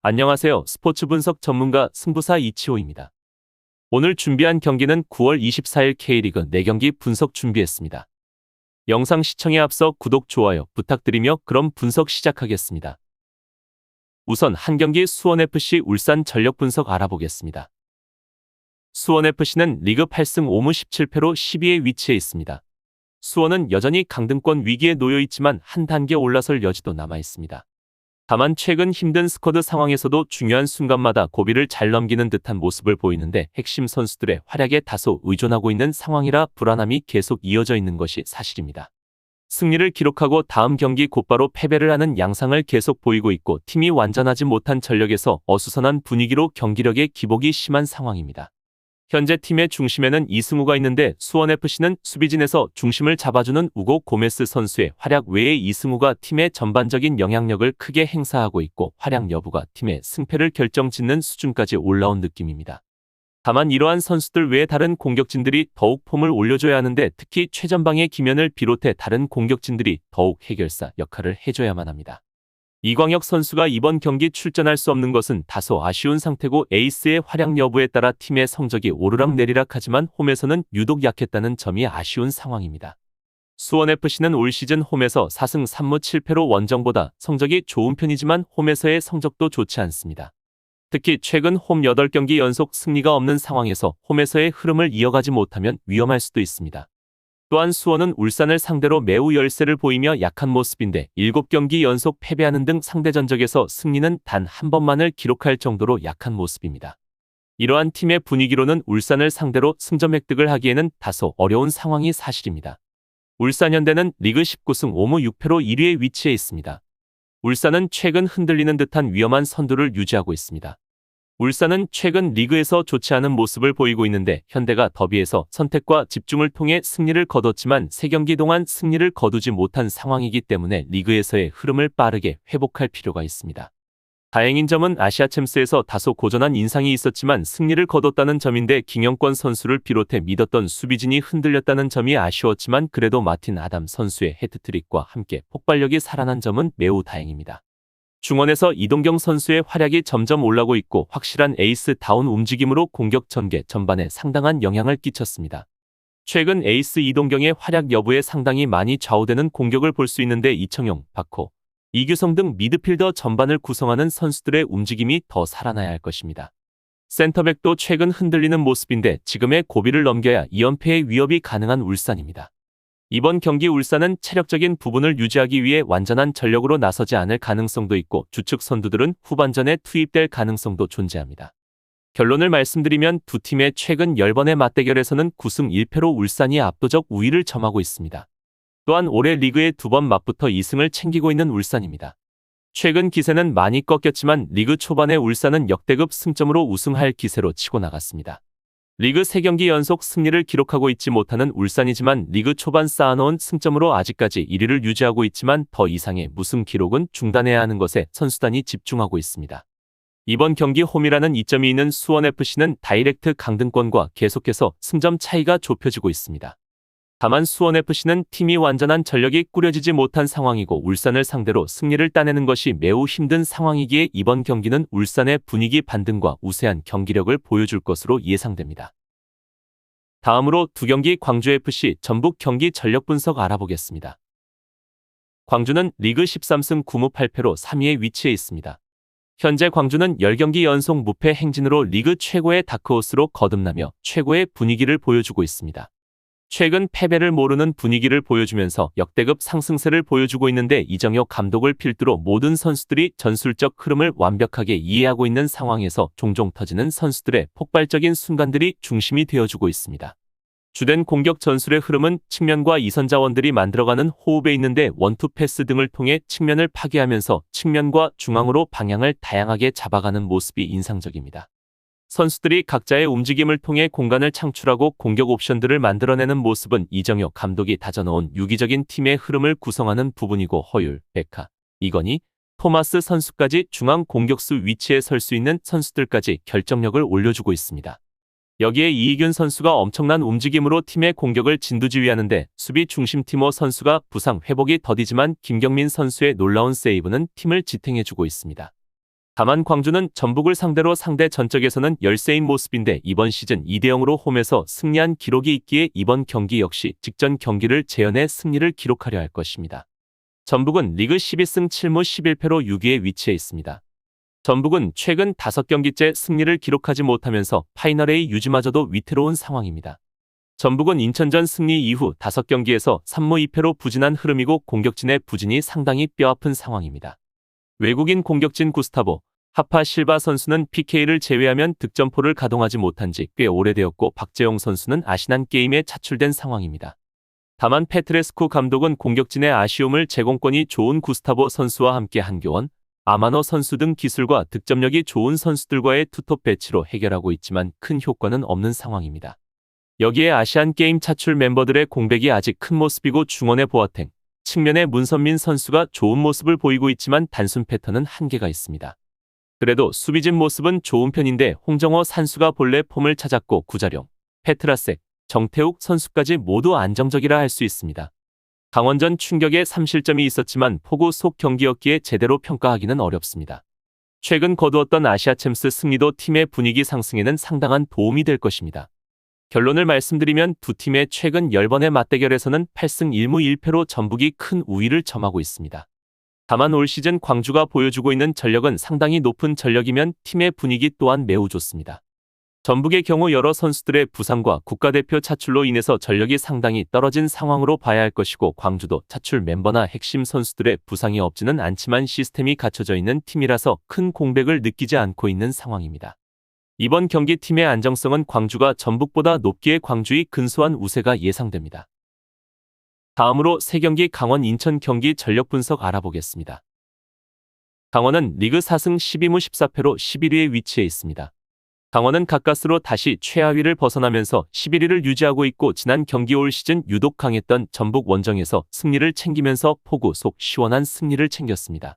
안녕하세요. 스포츠 분석 전문가 승부사 이치호입니다. 오늘 준비한 경기는 9월 24일 K리그 4경기 분석 준비했습니다. 영상 시청에 앞서 구독, 좋아요 부탁드리며 그럼 분석 시작하겠습니다. 우선 한 경기 수원FC 울산 전력 분석 알아보겠습니다. 수원FC는 리그 8승 5무 17패로 10위에 위치해 있습니다. 수원은 여전히 강등권 위기에 놓여 있지만 한 단계 올라설 여지도 남아 있습니다. 다만 최근 힘든 스쿼드 상황에서도 중요한 순간마다 고비를 잘 넘기는 듯한 모습을 보이는데 핵심 선수들의 활약에 다소 의존하고 있는 상황이라 불안함이 계속 이어져 있는 것이 사실입니다. 승리를 기록하고 다음 경기 곧바로 패배를 하는 양상을 계속 보이고 있고 팀이 완전하지 못한 전력에서 어수선한 분위기로 경기력의 기복이 심한 상황입니다. 현재 팀의 중심에는 이승우가 있는데 수원FC는 수비진에서 중심을 잡아주는 우고 고메스 선수의 활약 외에 이승우가 팀의 전반적인 영향력을 크게 행사하고 있고 활약 여부가 팀의 승패를 결정짓는 수준까지 올라온 느낌입니다. 다만 이러한 선수들 외에 다른 공격진들이 더욱 폼을 올려줘야 하는데 특히 최전방의 기면을 비롯해 다른 공격진들이 더욱 해결사 역할을 해줘야만 합니다. 이광혁 선수가 이번 경기 출전할 수 없는 것은 다소 아쉬운 상태고 에이스의 활약 여부에 따라 팀의 성적이 오르락내리락 하지만 홈에서는 유독 약했다는 점이 아쉬운 상황입니다. 수원FC는 올 시즌 홈에서 4승 3무 7패로 원정보다 성적이 좋은 편이지만 홈에서의 성적도 좋지 않습니다. 특히 최근 홈 8경기 연속 승리가 없는 상황에서 홈에서의 흐름을 이어가지 못하면 위험할 수도 있습니다. 또한 수원은 울산을 상대로 매우 열세를 보이며 약한 모습인데 7경기 연속 패배하는 등 상대 전적에서 승리는 단 한 번만을 기록할 정도로 약한 모습입니다. 이러한 팀의 분위기로는 울산을 상대로 승점 획득을 하기에는 다소 어려운 상황이 사실입니다. 울산현대는 리그 19승 5무 6패로 1위에 위치해 있습니다. 울산은 최근 흔들리는 듯한 위험한 선두를 유지하고 있습니다. 울산은 최근 리그에서 좋지 않은 모습을 보이고 있는데 현대가 더비에서 선택과 집중을 통해 승리를 거뒀지만 3경기 동안 승리를 거두지 못한 상황이기 때문에 리그에서의 흐름을 빠르게 회복할 필요가 있습니다. 다행인 점은 아시아 챔스에서 다소 고전한 인상이 있었지만 승리를 거뒀다는 점인데 김영권 선수를 비롯해 믿었던 수비진이 흔들렸다는 점이 아쉬웠지만 그래도 마틴 아담 선수의 헤트트릭과 함께 폭발력이 살아난 점은 매우 다행입니다. 중원에서 이동경 선수의 활약이 점점 올라고 있고 확실한 에이스다운 움직임으로 공격 전개 전반에 상당한 영향을 끼쳤습니다. 최근 에이스 이동경의 활약 여부에 상당히 많이 좌우되는 공격을 볼 수 있는데 이청용, 박호, 이규성 등 미드필더 전반을 구성하는 선수들의 움직임이 더 살아나야 할 것입니다. 센터백도 최근 흔들리는 모습인데 지금의 고비를 넘겨야 2연패의 위협이 가능한 울산입니다. 이번 경기 울산은 체력적인 부분을 유지하기 위해 완전한 전력으로 나서지 않을 가능성도 있고 주축 선두들은 후반전에 투입될 가능성도 존재합니다. 결론을 말씀드리면 두 팀의 최근 10번의 맞대결에서는 9승 1패로 울산이 압도적 우위를 점하고 있습니다. 또한 올해 리그에 두번 맞붙어 2승을 챙기고 있는 울산입니다. 최근 기세는 많이 꺾였지만 리그 초반에 울산은 역대급 승점으로 우승할 기세로 치고 나갔습니다. 리그 3경기 연속 승리를 기록하고 있지 못하는 울산이지만 리그 초반 쌓아놓은 승점으로 아직까지 1위를 유지하고 있지만 더 이상의 무승 기록은 중단해야 하는 것에 선수단이 집중하고 있습니다. 이번 경기 홈이라는 이점이 있는 수원FC는 다이렉트 강등권과 계속해서 승점 차이가 좁혀지고 있습니다. 다만 수원FC는 팀이 완전한 전력이 꾸려지지 못한 상황이고 울산을 상대로 승리를 따내는 것이 매우 힘든 상황이기에 이번 경기는 울산의 분위기 반등과 우세한 경기력을 보여줄 것으로 예상됩니다. 다음으로 두 경기 광주FC 전북 경기 전력 분석 알아보겠습니다. 광주는 리그 13승 9무 8패로 3위에 위치해 있습니다. 현재 광주는 10경기 연속 무패 행진으로 리그 최고의 다크호스로 거듭나며 최고의 분위기를 보여주고 있습니다. 최근 패배를 모르는 분위기를 보여주면서 역대급 상승세를 보여주고 있는데 이정혁 감독을 필두로 모든 선수들이 전술적 흐름을 완벽하게 이해하고 있는 상황에서 종종 터지는 선수들의 폭발적인 순간들이 중심이 되어주고 있습니다. 주된 공격 전술의 흐름은 측면과 이선 자원들이 만들어가는 호흡에 있는데 원투 패스 등을 통해 측면을 파괴하면서 측면과 중앙으로 방향을 다양하게 잡아가는 모습이 인상적입니다. 선수들이 각자의 움직임을 통해 공간을 창출하고 공격 옵션들을 만들어내는 모습은 이정효 감독이 다져놓은 유기적인 팀의 흐름을 구성하는 부분이고 허율, 백하, 이건희, 토마스 선수까지 중앙 공격수 위치에 설 수 있는 선수들까지 결정력을 올려주고 있습니다. 여기에 이희균 선수가 엄청난 움직임으로 팀의 공격을 진두지휘하는데 수비 중심 티모 선수가 부상 회복이 더디지만 김경민 선수의 놀라운 세이브는 팀을 지탱해주고 있습니다. 다만 광주는 전북을 상대로 상대 전적에서는 열세인 모습인데 이번 시즌 2대 0으로 홈에서 승리한 기록이 있기에 이번 경기 역시 직전 경기를 재현해 승리를 기록하려 할 것입니다. 전북은 리그 12승 7무 11패로 6위에 위치해 있습니다. 전북은 최근 5경기째 승리를 기록하지 못하면서 파이널 A 유지마저도 위태로운 상황입니다. 전북은 인천전 승리 이후 5경기에서 3무 2패로 부진한 흐름이고 공격진의 부진이 상당히 뼈아픈 상황입니다. 외국인 공격진 구스타보, 하파 실바 선수는 PK를 제외하면 득점포를 가동하지 못한 지 꽤 오래되었고 박재용 선수는 아시안 게임에 차출된 상황입니다. 다만 페트레스쿠 감독은 공격진의 아쉬움을 제공권이 좋은 구스타보 선수와 함께 한교원, 아마노 선수 등 기술과 득점력이 좋은 선수들과의 투톱 배치로 해결하고 있지만 큰 효과는 없는 상황입니다. 여기에 아시안 게임 차출 멤버들의 공백이 아직 큰 모습이고 중원의 보아탱, 측면의 문선민 선수가 좋은 모습을 보이고 있지만 단순 패턴은 한계가 있습니다. 그래도 수비진 모습은 좋은 편인데 홍정호 산수가 본래 폼을 찾았고 구자룡, 페트라색, 정태욱 선수까지 모두 안정적이라 할 수 있습니다. 강원전 충격에 3실점이 있었지만 포구 속 경기였기에 제대로 평가하기는 어렵습니다. 최근 거두었던 아시아 챔스 승리도 팀의 분위기 상승에는 상당한 도움이 될 것입니다. 결론을 말씀드리면 두 팀의 최근 10번의 맞대결에서는 8승 1무 1패로 전북이 큰 우위를 점하고 있습니다. 다만 올 시즌 광주가 보여주고 있는 전력은 상당히 높은 전력이면 팀의 분위기 또한 매우 좋습니다. 전북의 경우 여러 선수들의 부상과 국가대표 차출로 인해서 전력이 상당히 떨어진 상황으로 봐야 할 것이고 광주도 차출 멤버나 핵심 선수들의 부상이 없지는 않지만 시스템이 갖춰져 있는 팀이라서 큰 공백을 느끼지 않고 있는 상황입니다. 이번 경기 팀의 안정성은 광주가 전북보다 높기에 광주의 근소한 우세가 예상됩니다. 다음으로 3경기 강원 인천 경기 전력 분석 알아보겠습니다. 강원은 리그 4승 12무 14패로 11위에 위치해 있습니다. 강원은 가까스로 다시 최하위를 벗어나면서 11위를 유지하고 있고 지난 경기 올 시즌 유독 강했던 전북 원정에서 승리를 챙기면서 포구 속 시원한 승리를 챙겼습니다.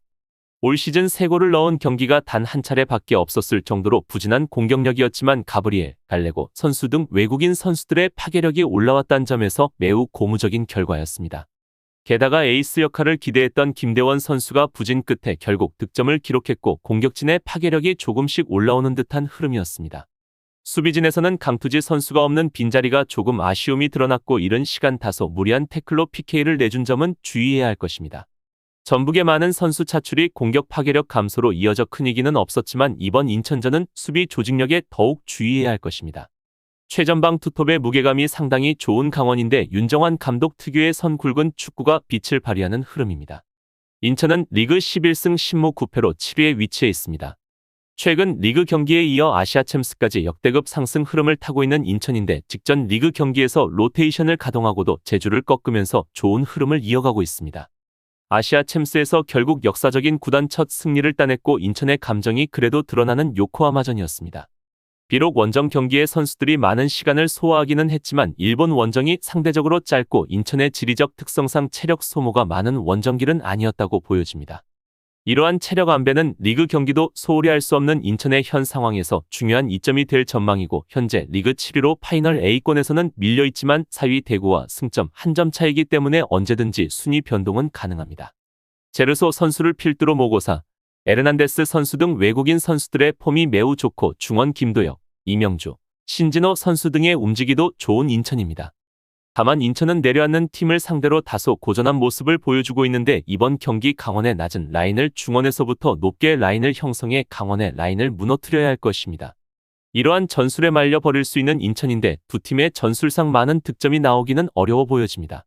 올 시즌 3골을 넣은 경기가 단 한 차례밖에 없었을 정도로 부진한 공격력이었지만 가브리엘, 갈레고 선수 등 외국인 선수들의 파괴력이 올라왔다는 점에서 매우 고무적인 결과였습니다. 게다가 에이스 역할을 기대했던 김대원 선수가 부진 끝에 결국 득점을 기록했고 공격진의 파괴력이 조금씩 올라오는 듯한 흐름이었습니다. 수비진에서는 강투지 선수가 없는 빈자리가 조금 아쉬움이 드러났고 이른 시간 다소 무리한 태클로 PK를 내준 점은 주의해야 할 것입니다. 전북의 많은 선수 차출이 공격 파괴력 감소로 이어져 큰 위기는 없었지만 이번 인천전은 수비 조직력에 더욱 주의해야 할 것입니다. 최전방 투톱의 무게감이 상당히 좋은 강원인데 윤정환 감독 특유의 선 굵은 축구가 빛을 발휘하는 흐름입니다. 인천은 리그 11승 10무 9패로 7위에 위치해 있습니다. 최근 리그 경기에 이어 아시아 챔스까지 역대급 상승 흐름을 타고 있는 인천인데 직전 리그 경기에서 로테이션을 가동하고도 제주를 꺾으면서 좋은 흐름을 이어가고 있습니다. 아시아 챔스에서 결국 역사적인 구단 첫 승리를 따냈고 인천의 감정이 그래도 드러나는 요코하마전이었습니다. 비록 원정 경기에 선수들이 많은 시간을 소화하기는 했지만 일본 원정이 상대적으로 짧고 인천의 지리적 특성상 체력 소모가 많은 원정길은 아니었다고 보여집니다. 이러한 체력 안배는 리그 경기도 소홀히 할 수 없는 인천의 현 상황에서 중요한 이점이 될 전망이고 현재 리그 7위로 파이널 A권에서는 밀려있지만 4위 대구와 승점 한 점 차이기 때문에 언제든지 순위 변동은 가능합니다. 제르소 선수를 필두로 모고사, 에르난데스 선수 등 외국인 선수들의 폼이 매우 좋고 중원 김도혁, 이명주, 신진호 선수 등의 움직이도 좋은 인천입니다. 다만 인천은 내려앉는 팀을 상대로 다소 고전한 모습을 보여주고 있는데 이번 경기 강원의 낮은 라인을 중원에서부터 높게 라인을 형성해 강원의 라인을 무너뜨려야 할 것입니다. 이러한 전술에 말려 버릴 수 있는 인천인데 두 팀의 전술상 많은 득점이 나오기는 어려워 보여집니다.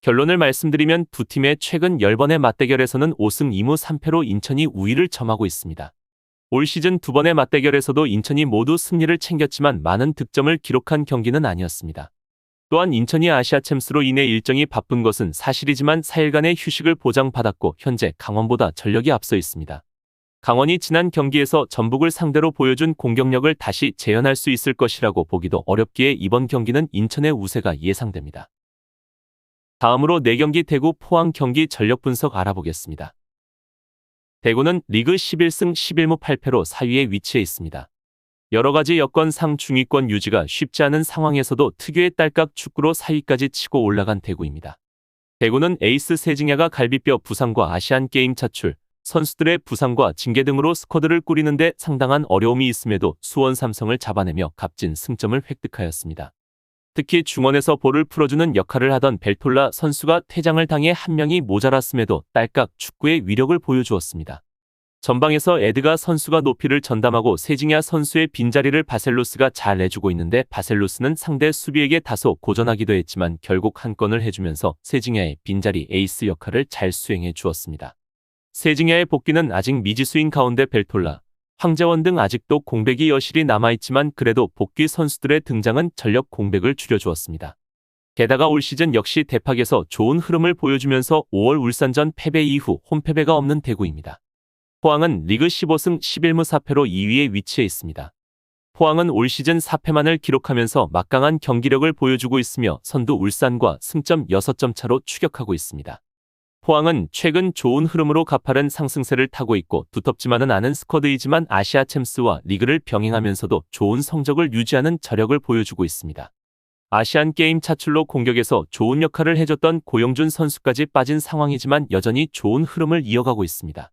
결론을 말씀드리면 두 팀의 최근 10번의 맞대결에서는 5승 2무 3패로 인천이 우위를 점하고 있습니다. 올 시즌 두 번의 맞대결에서도 인천이 모두 승리를 챙겼지만 많은 득점을 기록한 경기는 아니었습니다. 또한 인천이 아시아 챔스로 인해 일정이 바쁜 것은 사실이지만 4일간의 휴식을 보장받았고 현재 강원보다 전력이 앞서 있습니다. 강원이 지난 경기에서 전북을 상대로 보여준 공격력을 다시 재현할 수 있을 것이라고 보기도 어렵기에 이번 경기는 인천의 우세가 예상됩니다. 다음으로 4경기 대구 포항 경기 전력 분석 알아보겠습니다. 대구는 리그 11승 11무 8패로 4위에 위치해 있습니다. 여러 가지 여건 상 중위권 유지가 쉽지 않은 상황에서도 특유의 딸깍 축구로 4위까지 치고 올라간 대구입니다. 대구는 에이스 세징야가 갈비뼈 부상과 아시안 게임 차출, 선수들의 부상과 징계 등으로 스쿼드를 꾸리는데 상당한 어려움이 있음에도 수원 삼성을 잡아내며 값진 승점을 획득하였습니다. 특히 중원에서 볼을 풀어주는 역할을 하던 벨톨라 선수가 퇴장을 당해 한 명이 모자랐음에도 딸깍 축구의 위력을 보여주었습니다. 전방에서 에드가 선수가 높이를 전담하고 세징야 선수의 빈자리를 바셀로스가 잘 내주고 있는데 바셀로스는 상대 수비에게 다소 고전하기도 했지만 결국 한 건을 해주면서 세징야의 빈자리 에이스 역할을 잘 수행해 주었습니다. 세징야의 복귀는 아직 미지수인 가운데 벨톨라, 황재원 등 아직도 공백이 여실히 남아있지만 그래도 복귀 선수들의 등장은 전력 공백을 줄여주었습니다. 게다가 올 시즌 역시 대팍에서 좋은 흐름을 보여주면서 5월 울산전 패배 이후 홈패배가 없는 대구입니다. 포항은 리그 15승 11무 4패로 2위에 위치해 있습니다. 포항은 올 시즌 4패만을 기록하면서 막강한 경기력을 보여주고 있으며 선두 울산과 승점 6점 차로 추격하고 있습니다. 포항은 최근 좋은 흐름으로 가파른 상승세를 타고 있고 두텁지만은 않은 스쿼드이지만 아시아 챔스와 리그를 병행하면서도 좋은 성적을 유지하는 저력을 보여주고 있습니다. 아시안 게임 차출로 공격에서 좋은 역할을 해줬던 고영준 선수까지 빠진 상황이지만 여전히 좋은 흐름을 이어가고 있습니다.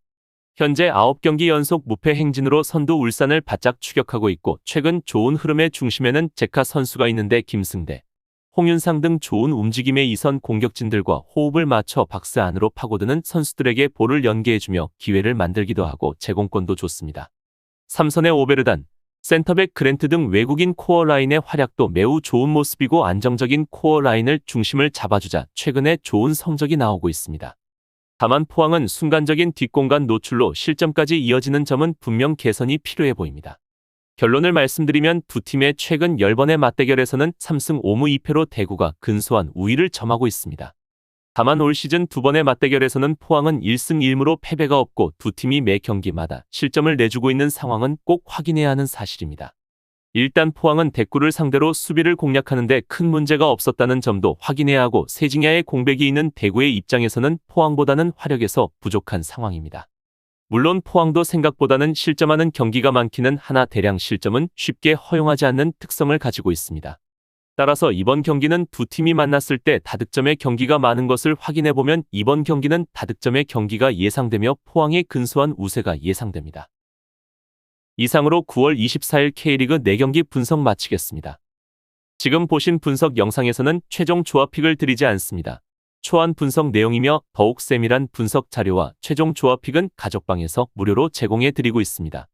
현재 9경기 연속 무패 행진으로 선두 울산을 바짝 추격하고 있고 최근 좋은 흐름의 중심에는 제카 선수가 있는데 김승대, 홍윤상 등 좋은 움직임의 이선 공격진들과 호흡을 맞춰 박스 안으로 파고드는 선수들에게 볼을 연계해주며 기회를 만들기도 하고 제공권도 좋습니다. 삼선의 오베르단, 센터백 그랜트 등 외국인 코어 라인의 활약도 매우 좋은 모습이고 안정적인 코어 라인을 중심을 잡아주자 최근에 좋은 성적이 나오고 있습니다. 다만 포항은 순간적인 뒷공간 노출로 실점까지 이어지는 점은 분명 개선이 필요해 보입니다. 결론을 말씀드리면 두 팀의 최근 10번의 맞대결에서는 3승 5무 2패로 대구가 근소한 우위를 점하고 있습니다. 다만 올 시즌 두 번의 맞대결에서는 포항은 1승 1무로 패배가 없고 두 팀이 매 경기마다 실점을 내주고 있는 상황은 꼭 확인해야 하는 사실입니다. 일단 포항은 대구를 상대로 수비를 공략하는데 큰 문제가 없었다는 점도 확인해야 하고 세징야의 공백이 있는 대구의 입장에서는 포항보다는 화력에서 부족한 상황입니다. 물론 포항도 생각보다는 실점하는 경기가 많기는 하나 대량 실점은 쉽게 허용하지 않는 특성을 가지고 있습니다. 따라서 이번 경기는 두 팀이 만났을 때 다득점의 경기가 많은 것을 확인해 보면 이번 경기는 다득점의 경기가 예상되며 포항의 근소한 우세가 예상됩니다. 이상으로 9월 24일 K리그 4경기 분석 마치겠습니다. 지금 보신 분석 영상에서는 최종 조합픽을 드리지 않습니다. 초안 분석 내용이며 더욱 세밀한 분석 자료와 최종 조합픽은 가족방에서 무료로 제공해 드리고 있습니다.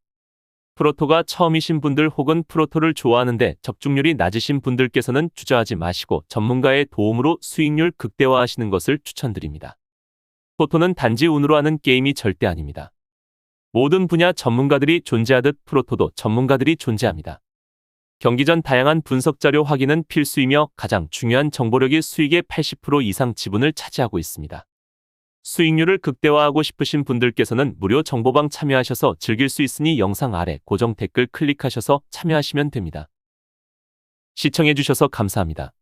프로토가 처음이신 분들 혹은 프로토를 좋아하는데 적중률이 낮으신 분들께서는 주저하지 마시고 전문가의 도움으로 수익률 극대화하시는 것을 추천드립니다. 토토는 단지 운으로 하는 게임이 절대 아닙니다. 모든 분야 전문가들이 존재하듯 프로토도 전문가들이 존재합니다. 경기 전 다양한 분석 자료 확인은 필수이며 가장 중요한 정보력이 수익의 80% 이상 지분을 차지하고 있습니다. 수익률을 극대화하고 싶으신 분들께서는 무료 정보방 참여하셔서 즐길 수 있으니 영상 아래 고정 댓글 클릭하셔서 참여하시면 됩니다. 시청해주셔서 감사합니다.